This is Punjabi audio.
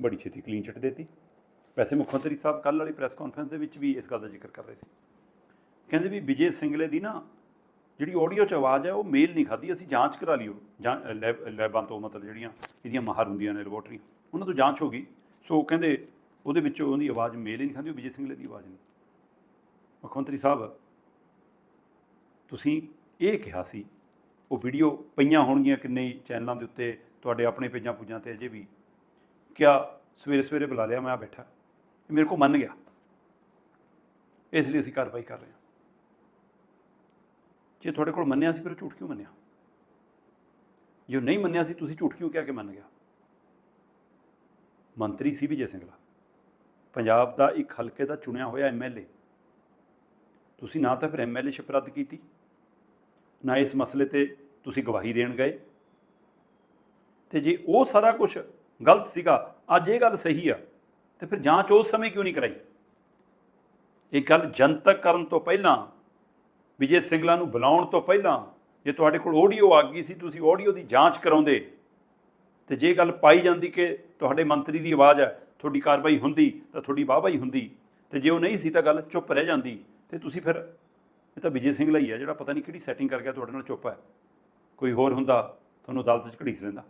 ਬੜੀ ਛੇਤੀ ਕਲੀਨ ਚਿੱਟ ਦੇਤੀ। ਵੈਸੇ ਮੁੱਖ ਮੰਤਰੀ ਸਾਹਿਬ ਕੱਲ੍ਹ ਵਾਲੀ ਪ੍ਰੈਸ ਕਾਨਫਰੰਸ ਦੇ ਵਿੱਚ ਵੀ ਇਸ ਗੱਲ ਦਾ ਜ਼ਿਕਰ ਕਰ ਰਹੇ ਸੀ। ਕਹਿੰਦੇ ਵੀ ਵਿਜੇ ਸਿੰਗਲੇ ਦੀ ਨਾ ਜਿਹੜੀ ਆਡੀਓ 'ਚ ਆਵਾਜ਼ ਹੈ, ਉਹ ਮੇਲ ਨਹੀਂ ਖਾਦੀ ਅਸੀਂ ਜਾਂਚ ਕਰਾ ਲਈ ਉਹ। ਜਾਂ ਲੈਬ ਲੈਬਾਂ ਤੋਂ ਮਤਲਬ ਜਿਹੜੀਆਂ ਇਹਦੀਆਂ ਮਾਹਰ ਹੁੰਦੀਆਂ ਨੇ ਲੈਬੋਰਟਰੀ ਉਹਨਾਂ ਤੋਂ ਜਾਂਚ ਹੋ ਗਈ। ਸੋ ਉਹ ਕਹਿੰਦੇ ਉਹਦੇ ਵਿੱਚੋਂ ਉਹਦੀ ਆਵਾਜ਼ ਮੇਲ ਹੀ ਨਹੀਂ ਖਾਦੀ ਉਹ ਵਿਜੇ ਸਿੰਗਲੇ ਦੀ ਆਵਾਜ਼ ਨਹੀਂ। ਮੁੱਖ ਮੰਤਰੀ ਸਾਹਿਬ, ਤੁਸੀਂ ਇਹ ਕਿਹਾ ਸੀ, ਉਹ ਵੀਡੀਓ ਪਈਆਂ ਹੋਣਗੀਆਂ ਕਿੰਨੇ ਚੈਨਲਾਂ ਦੇ ਉੱਤੇ, ਤੁਹਾਡੇ ਆਪਣੇ ਪੇਜਾਂ ਪੂਜਾਂ ਤੇ ਅਜੇ ਵੀ। ਕਿਆ ਸਵੇਰੇ ਸਵੇਰੇ ਬੁਲਾ ਲਿਆ, ਮੈਂ ਆ ਬੈਠਾ। ਮੇਰੇ ਕੋ ਮੰਨ ਗਿਆ। ਇਸ ਲਈ ਅਸੀਂ ਕਾਰਵਾਈ ਕਰ ਰਹੇ ਹਾਂ। ਜੇ ਤੁਹਾਡੇ ਕੋਲ ਮੰਨਿਆ ਸੀ, ਫਿਰ ਉਹ ਝੂਠ ਕਿਉਂ ਮੰਨਿਆ? ਜੇ ਉਹ ਨਹੀਂ ਮੰਨਿਆ ਸੀ, ਤੁਸੀਂ ਝੂਠ ਕਿਉਂ ਕਹਿ ਕੇ ਮੰਨ ਗਿਆ? ਮੰਤਰੀ ਸੀ ਵਿਜੇ ਸਿੰਗਲਾ ਪੰਜਾਬ ਦਾ ਇੱਕ ਹਲਕੇ ਦਾ ਚੁਣਿਆ ਹੋਇਆ ਐਮਐਲਏ ਤੁਸੀਂ ਨਾ ਤਾਂ ਫਿਰ ਐਮਐਲਏ ਸ਼ਿਪ ਰੱਦ ਕੀਤੀ, ਨਾ ਇਸ ਮਸਲੇ ਤੇ ਤੁਸੀਂ ਗਵਾਹੀ ਦੇਣ ਗਏ। ਤੇ ਜੇ ਉਹ ਸਾਰਾ ਕੁਝ ਗਲਤ ਸੀਗਾ, ਅੱਜ ਇਹ ਗੱਲ ਸਹੀ ਆ, ਤੇ ਫਿਰ ਜਾਂਚ ਉਸ ਸਮੇਂ ਕਿਉਂ ਨਹੀਂ ਕਰਾਈ? ਇਹ ਗੱਲ ਜਨਤਕ ਕਰਨ ਤੋਂ ਪਹਿਲਾਂ, ਵਿਜੇ ਸਿੰਗਲਾ ਨੂੰ ਬੁਲਾਉਣ ਤੋਂ ਪਹਿਲਾਂ, ਜੇ ਤੁਹਾਡੇ ਕੋਲ ਆਡੀਓ ਆ ਗਈ ਸੀ, ਤੁਸੀਂ ਆਡੀਓ ਦੀ ਜਾਂਚ ਕਰਾਉਂਦੇ, ਤੇ ਜੇ ਗੱਲ ਪਾਈ ਜਾਂਦੀ ਕਿ ਤੁਹਾਡੇ ਮੰਤਰੀ ਦੀ ਆਵਾਜ਼ ਹੈ, ਤੁਹਾਡੀ ਕਾਰਵਾਈ ਹੁੰਦੀ, ਤਾਂ ਤੁਹਾਡੀ ਵਾਹਵਾਈ ਹੁੰਦੀ, ਤੇ ਜੇ ਉਹ ਨਹੀਂ ਸੀ ਤਾਂ ਗੱਲ ਚੁੱਪ ਰਹਿ ਜਾਂਦੀ, ਤੇ ਤੁਸੀਂ ਫਿਰ, ਇਹ ਤਾਂ ਵਿਜੇ ਸਿੰਗਲਾ ਹੀ ਹੈ, ਜਿਹੜਾ ਪਤਾ ਨਹੀਂ ਕਿਹੜੀ ਸੈਟਿੰਗ ਕਰ ਗਿਆ ਤੁਹਾਡੇ ਨਾਲ ਚੁੱਪ ਹੈ। ਕੋਈ ਹੋਰ ਹੁੰਦਾ, ਤੁਹਾਨੂੰ ਅਦਾਲਤ 'ਚ ਘੜੀਸ ਲੈਂਦਾ।